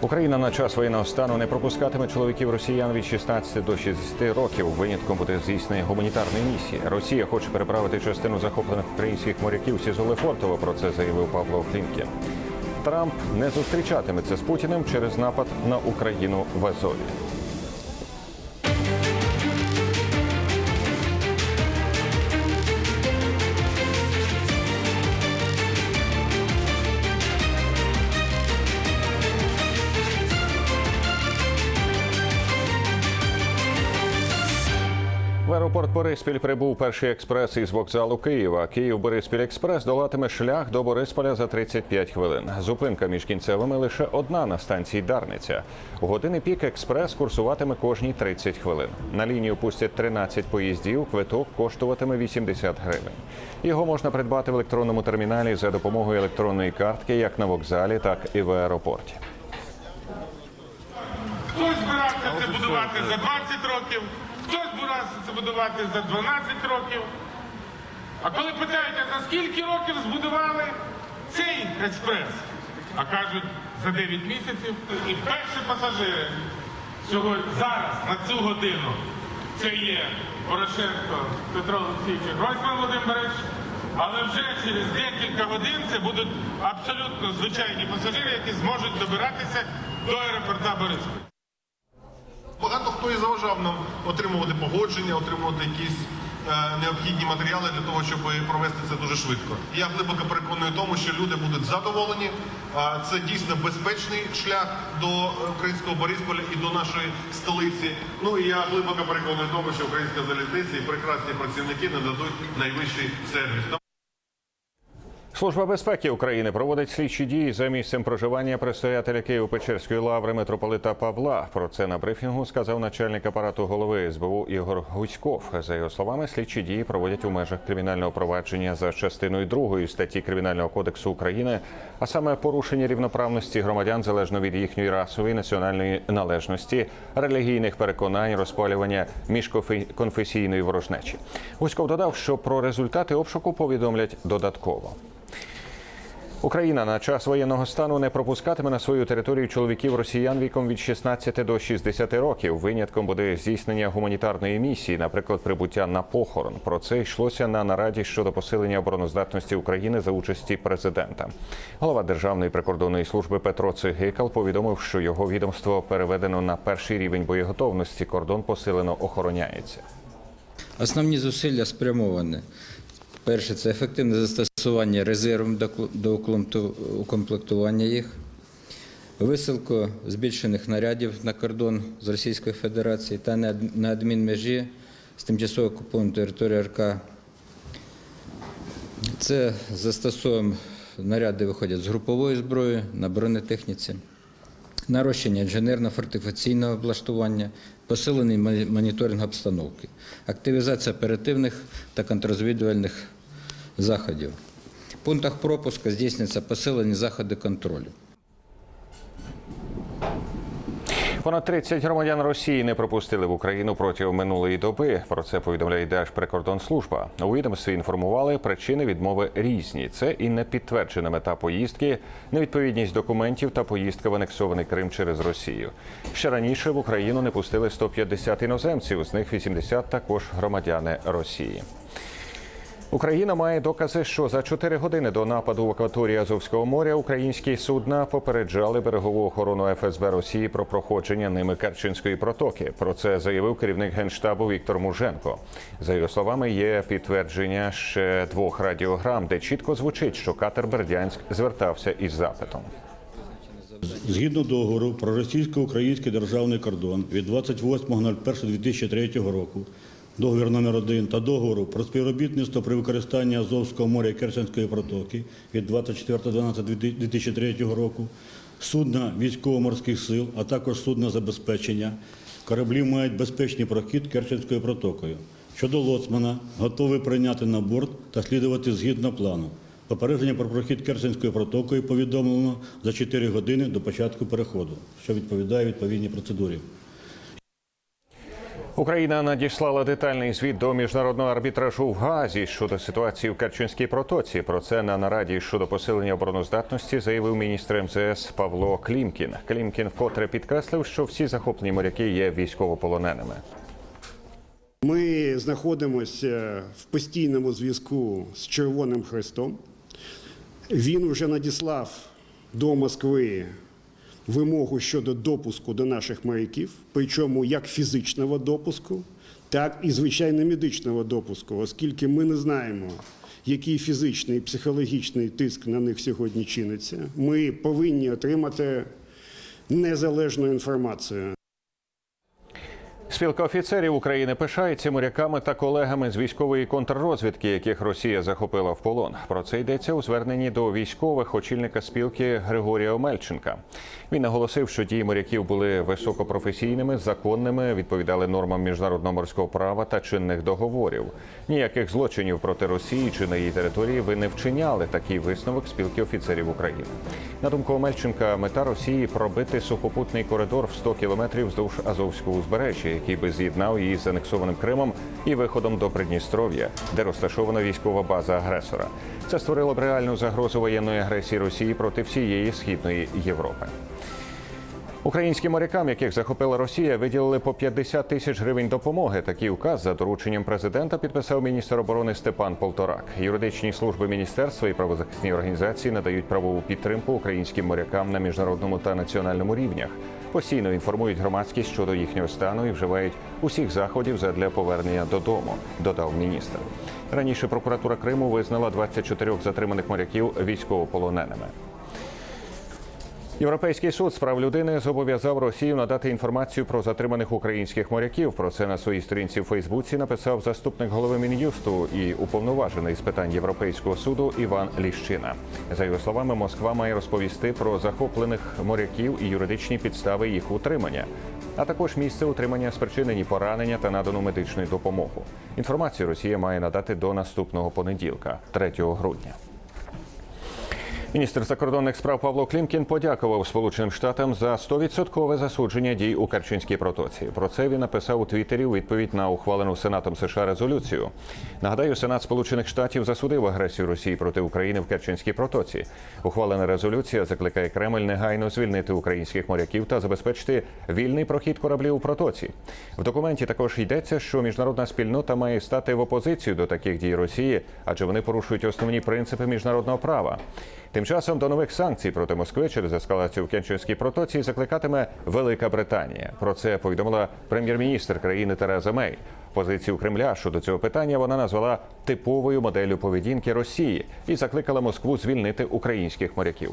Україна на час воєнного стану не пропускатиме чоловіків росіян від 16 до 60 років. Винятком буде здійснення гуманітарної місії. Росія хоче переправити частину захоплених українських моряків СІЗО Лефортово. Про це заявив Павло Клімкін. Трамп не зустрічатиметься з Путіним через напад на Україну в Азові. Аеропорт Бориспіль прибув перший експрес із вокзалу Києва. Київ Бориспіль експрес долатиме шлях до Борисполя за 35 хвилин. Зупинка між кінцевими лише одна на станції Дарниця. У години пік експрес курсуватиме кожні 30 хвилин. На лінію пустять 13 поїздів. Квиток коштуватиме 80 гривень. Його можна придбати в електронному терміналі за допомогою електронної картки, як на вокзалі, так і в аеропорті. Хтось збирався це будувати за 20 років, хтось збирався це будувати за 12 років. А коли питають, за скільки років збудували цей експрес? А кажуть, за 9 місяців. І перші пасажири сьогодні зараз на цю годину це є Порошенко Петро Олексійович, Гройсман Володимирович. Але вже через декілька годин це будуть абсолютно звичайні пасажири, які зможуть добиратися до аеропорта Бориспіль. Багато хто і заважав нам отримувати погодження, отримувати якісь е, необхідні матеріали для того, щоб провести це дуже швидко. Я глибоко переконаний в тому, що люди будуть задоволені. Це дійсно безпечний шлях до українського Борисполя і до нашої столиці. Ну і я глибоко переконаний в тому, що українська залізниця і прекрасні працівники нададуть найвищий сервіс. Служба безпеки України проводить слідчі дії за місцем проживання предстоятеля Києво-Печерської лаври митрополита Павла. Про це на брифінгу сказав начальник апарату голови СБУ Ігор Гуськов. За його словами, слідчі дії проводять у межах кримінального провадження за частиною 2 статті Кримінального кодексу України, а саме порушення рівноправності громадян залежно від їхньої расової національної належності, релігійних переконань, розпалювання міжконфесійної ворожнечі. Гуськов додав, що про результати обшуку повідомлять додатково. Україна на час воєнного стану не пропускатиме на свою територію чоловіків росіян віком від 16 до 60 років. Винятком буде здійснення гуманітарної місії, наприклад, прибуття на похорон. Про це йшлося на нараді щодо посилення обороноздатності України за участі президента. Голова Державної прикордонної служби Петро Цигикал повідомив, що його відомство переведено на перший рівень боєготовності. Кордон посилено охороняється. Основні зусилля спрямовані. Перше це ефективне застосування резервом до укомплектування їх, висилку збільшених нарядів на кордон з Російською Федерацією та на адмінмежі з тимчасово окупованої території РК. Це застосовуємо наряди виходять з групової зброї на бронетехніці нарощення інженерно-фортифікаційного облаштування, посилений моніторинг обстановки, активізація оперативних та контррозвідувальних заходів. В пунктах пропуску здійснюються посилені заходи контролю. Понад 30 громадян Росії не пропустили в Україну протягом минулої доби. Про це повідомляє Держприкордонслужба. У відомстві інформували, причини відмови різні. Це і непідтверджена мета поїздки, невідповідність документів та поїздка в анексований Крим через Росію. Ще раніше в Україну не пустили 150 іноземців, з них 80 також громадяни Росії. Україна має докази, що за 4 години до нападу в акваторії Азовського моря українські судна попереджали берегову охорону ФСБ Росії про проходження ними Керченської протоки. Про це заявив керівник генштабу Віктор Муженко. За його словами, є підтвердження ще двох радіограм, де чітко звучить, що катер Бердянськ звертався із запитом. Згідно договору про російсько-український державний кордон від 28.01.2003 року, договір номер 1 та договору про співробітництво при використанні Азовського моря і Керченської протоки від 24.12.2003 року, судна військово-морських сил, а також судна забезпечення, кораблі мають безпечний прохід Керченською протокою. Щодо лоцмана, готовий прийняти на борт та слідувати згідно плану. Попередження про прохід Керченською протокою повідомлено за 4 години до початку переходу, що відповідає відповідній процедурі. Україна надіслала детальний звіт до міжнародного арбітражу в Гаазі щодо ситуації в Керченській протоці. Про це на нараді щодо посилення обороноздатності заявив міністр МЗС Павло Клімкін. Клімкін вкотре підкреслив, що всі захоплені моряки є військовополоненими. Ми знаходимося в постійному зв'язку з Червоним Хрестом. Він вже надіслав до Москви вимогу щодо допуску до наших моряків, причому як фізичного допуску, так і звичайно медичного допуску, оскільки ми не знаємо, який фізичний і психологічний тиск на них сьогодні чиниться. Ми повинні отримати незалежну інформацію. Спілка офіцерів України пишається моряками та колегами з військової контррозвідки, яких Росія захопила в полон. Про це йдеться у зверненні до військових очільника спілки Григорія Омельченка. Він наголосив, що дії моряків були високопрофесійними, законними, відповідали нормам міжнародного морського права та чинних договорів. Ніяких злочинів проти Росії чи на її території ви не вчиняли. Такий висновок спілки офіцерів України. На думку Омельченка, мета Росії пробити сухопутний коридор в 100 кілометрів вздовж Азовського узбережжя, який би з'єднав її з анексованим Кримом і виходом до Придністров'я, де розташована військова база агресора. Це створило б реальну загрозу воєнної агресії Росії проти всієї східної Європи. Українським морякам, яких захопила Росія, виділили по 50 тисяч гривень допомоги. Такий указ за дорученням президента підписав міністр оборони Степан Полторак. Юридичні служби міністерства і правозахисні організації надають правову підтримку українським морякам на міжнародному та національному рівнях. Постійно інформують громадськість щодо їхнього стану і вживають усіх заходів задля повернення додому. Додав міністр. Раніше прокуратура Криму визнала 24 затриманих моряків військовополоненими. Європейський суд з прав людини зобов'язав Росію надати інформацію про затриманих українських моряків. Про це на своїй сторінці в Фейсбуці написав заступник голови мін'юсту і уповноважений з питань Європейського суду Іван Ліщина. За його словами, Москва має розповісти про захоплених моряків і юридичні підстави їх утримання, а також місце утримання, спричинені поранення та надану медичну допомогу. Інформацію Росія має надати до наступного понеділка, 3 грудня. Міністр закордонних справ Павло Клімкін подякував Сполученим Штатам за 100% засудження дій у Керченській протоці. Про це він написав у Твіттері у відповідь на ухвалену Сенатом США резолюцію. Нагадаю, Сенат Сполучених Штатів засудив агресію Росії проти України в Керченській протоці. Ухвалена резолюція закликає Кремль негайно звільнити українських моряків та забезпечити вільний прохід кораблів у протоці. В документі також йдеться, що міжнародна спільнота має стати в опозицію до таких дій Росії, адже вони порушують основні принципи міжнародного права. Тим часом до нових санкцій проти Москви через ескалацію в Кенчинській протоці закликатиме Велика Британія. Про це повідомила прем'єр-міністр країни Тереза Мей. Позицію Кремля щодо цього питання вона назвала типовою моделлю поведінки Росії і закликала Москву звільнити українських моряків.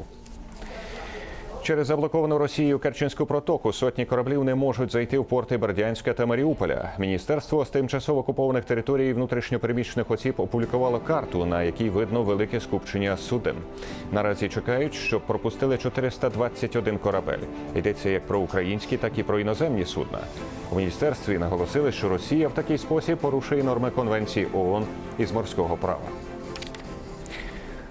Через заблоковану Росією Керченську протоку сотні кораблів не можуть зайти в порти Бердянська та Маріуполя. Міністерство з тимчасово окупованих територій і внутрішньопереміщених осіб опублікувало карту, на якій видно велике скупчення суден. Наразі чекають, щоб пропустили 421 корабель. Йдеться як про українські, так і про іноземні судна. У міністерстві наголосили, що Росія в такий спосіб порушує норми конвенції ООН із морського права.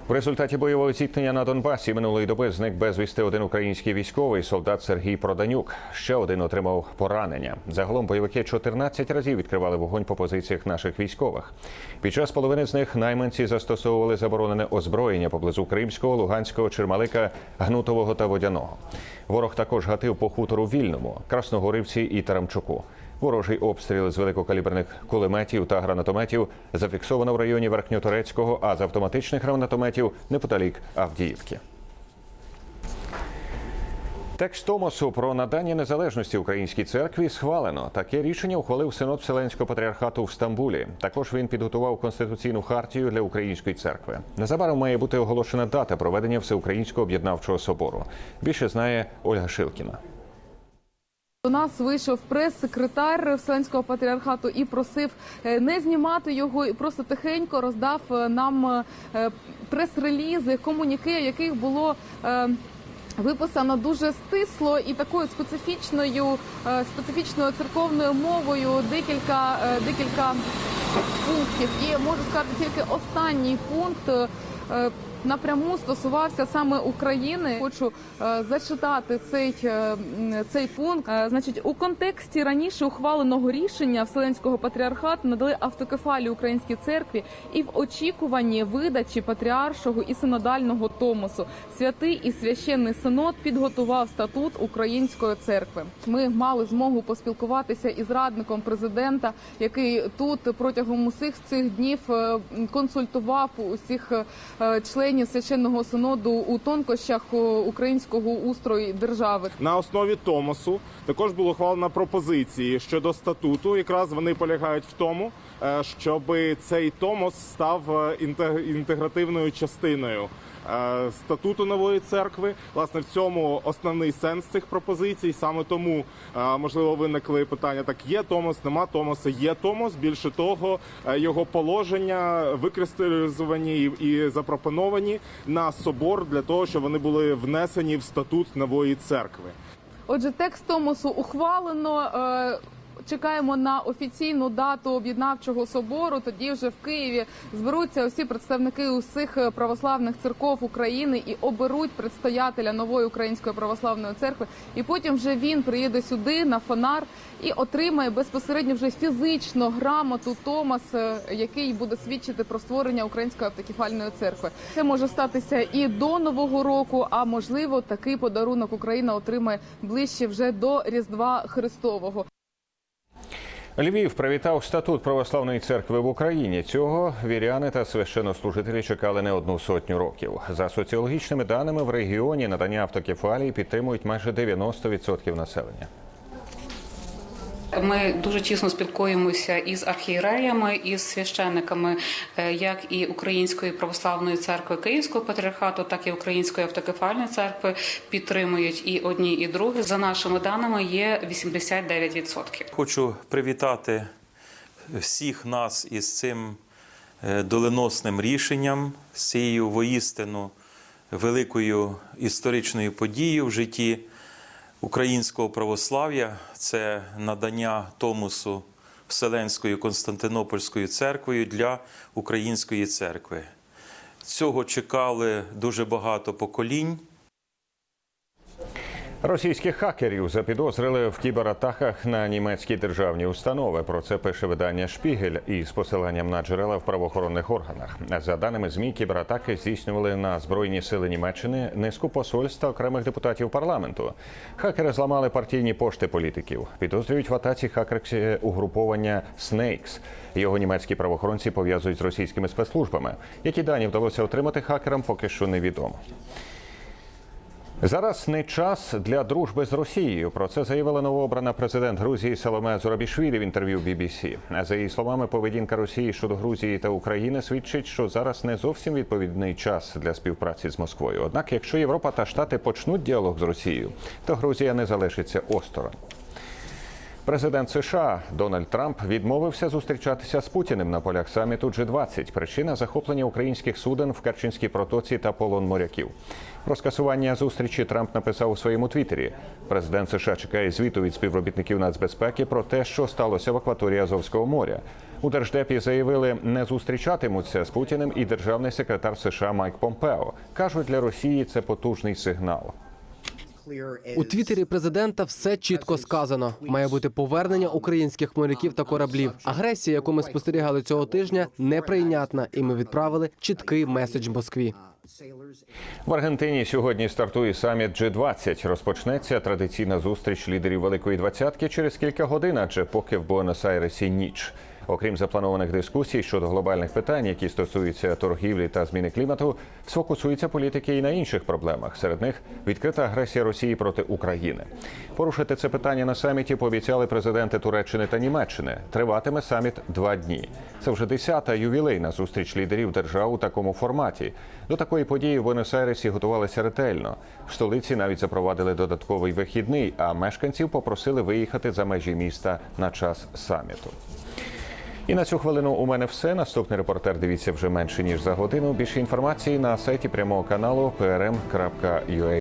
В результаті бойового зіткнення на Донбасі минулої доби зник безвісти один український військовий солдат Сергій Проданюк. Ще один отримав поранення. Загалом бойовики 14 разів відкривали вогонь по позиціях наших військових. Під час половини з них найманці застосовували заборонене озброєння поблизу Кримського, Луганського, Чермалика, Гнутового та Водяного. Ворог також гатив по хутору Вільному, Красногорівці і Тарамчуку. Ворожий обстріл з великокаліберних кулеметів та гранатометів зафіксовано в районі Верхньоторецького, а з автоматичних гранатометів неподалік Авдіївки. Текст Томосу про надання незалежності українській церкві схвалено. Таке рішення ухвалив синод Вселенського патріархату в Стамбулі. Також він підготував конституційну хартію для української церкви. Незабаром має бути оголошена дата проведення всеукраїнського об'єднавчого собору. Більше знає Ольга Шилкіна. До нас вийшов прес-секретар Вселенського патріархату і просив е, не знімати його і просто тихенько роздав е, нам е, прес-релізи, комуніки, яких було. Виписано дуже стисло і такою специфічною специфічною церковною мовою декілька декілька пунктів. І можу сказати тільки останній пункт. Напряму стосувався саме України. Хочу е, зачитати цей, е, цей пункт. Е, значить, у контексті раніше ухваленого рішення Вселенського патріархату надали автокефалію Українській церкві і в очікуванні видачі патріаршого і синодального томосу святий і священний синод підготував статут Української церкви. Ми мали змогу поспілкуватися із радником президента, який тут протягом усіх цих днів консультував усіх е, членів священного синоду у тонкощах е, українського устрою держави. На основі Томосу також було ухвалено пропозиції щодо статуту. Якраз вони полягають в тому, щоб цей Томос став е, інтегративною частиною. е, Статуту нової церкви, власне, в цьому основний сенс цих пропозицій. Саме тому е, можливо виникли питання: так є Томос, нема Томоса, є Томос. Більше того, е, його положення викристалізовані і запропоновані на собор для того, щоб вони були внесені в статут нової церкви. Отже, текст Томосу ухвалено. Чекаємо на офіційну дату об'єднавчого собору. Тоді вже в Києві зберуться усі представники усіх православних церков України і оберуть предстоятеля нової української православної церкви. І потім вже він приїде сюди на фонар і отримає безпосередньо вже фізично грамоту Томас, е, який буде свідчити про створення української автокефальної церкви. Це може статися і до нового року, а можливо, такий подарунок Україна отримає ближче вже до Різдва Христового. Львів привітав статут православної церкви в Україні. Цього віряни та священнослужителі чекали не одну сотню років. За соціологічними даними в регіоні надання автокефалії підтримують майже 90% населення. Ми дуже тісно спілкуємося із архієреями, із священниками, е, як і Української православної церкви Київського патріархату, так і Української автокефальної церкви підтримують і одні, і другі. За нашими даними є 89%. Хочу привітати всіх нас із цим е, доленосним рішенням, з цією воїстину великою історичною подією в житті українського православ'я. Це надання Томосу Вселенською Константинопольською церквою для української церкви. Цього чекали дуже багато поколінь. Російських хакерів запідозрили в кібератаках на німецькі державні установи. Про це пише видання Шпігель із посиланням на джерела в правоохоронних органах. За даними змі, кібератаки здійснювали на збройні сили Німеччини, низку посольств та окремих депутатів парламенту. Хакери зламали партійні пошти політиків. Підозрюють в атаці хакерське угруповання Snakes. Його німецькі правоохоронці пов'язують з російськими спецслужбами. Які дані вдалося отримати хакерам, поки що невідомо. Зараз не час для дружби з Росією. Про це заявила новообрана президент Грузії Саломе Зурабішвілі в інтерв'ю BBC. За її словами, поведінка Росії щодо Грузії та України свідчить, що зараз не зовсім відповідний час для співпраці з Москвою. Однак, якщо Європа та Штати почнуть діалог з Росією, то Грузія не залишиться осторонь. Президент США Дональд Трамп відмовився зустрічатися з Путіним на полях саміту G20. Причина захоплення українських суден в Керченській протоці та полон моряків. Про скасування зустрічі Трамп написав у своєму твіттері. Президент США чекає звіту від співробітників нацбезпеки про те, що сталося в акваторії Азовського моря. У держдепі заявили, не зустрічатимуться з Путіним і державний секретар США Майк Помпео. кажуть, для Росії це потужний сигнал. У твіттері президента все чітко сказано. Має бути повернення українських моряків та кораблів. Агресія, яку ми спостерігали цього тижня, неприйнятна, і ми відправили чіткий меседж Москві. В Аргентині сьогодні стартує саміт G20. Розпочнеться традиційна зустріч лідерів Великої двадцятки через кілька годин, адже поки в Буенос-Айресі ніч. Окрім запланованих дискусій щодо глобальних питань, які стосуються торгівлі та зміни клімату, сфокусуються політики і на інших проблемах. Серед них відкрита агресія Росії проти України. Порушити це питання на саміті пообіцяли президенти Туреччини та Німеччини. Триватиме саміт два дні. Це вже десята ювілейна зустріч лідерів держав у такому форматі. До такої події в Буенос-Айресі готувалися ретельно. В столиці навіть запровадили додатковий вихідний, а мешканців попросили виїхати за межі міста на час саміту. І на цю хвилину у мене все. Наступний репортер дивіться вже менше ніж за годину. Більше інформації на сайті прямого каналу prm.ua.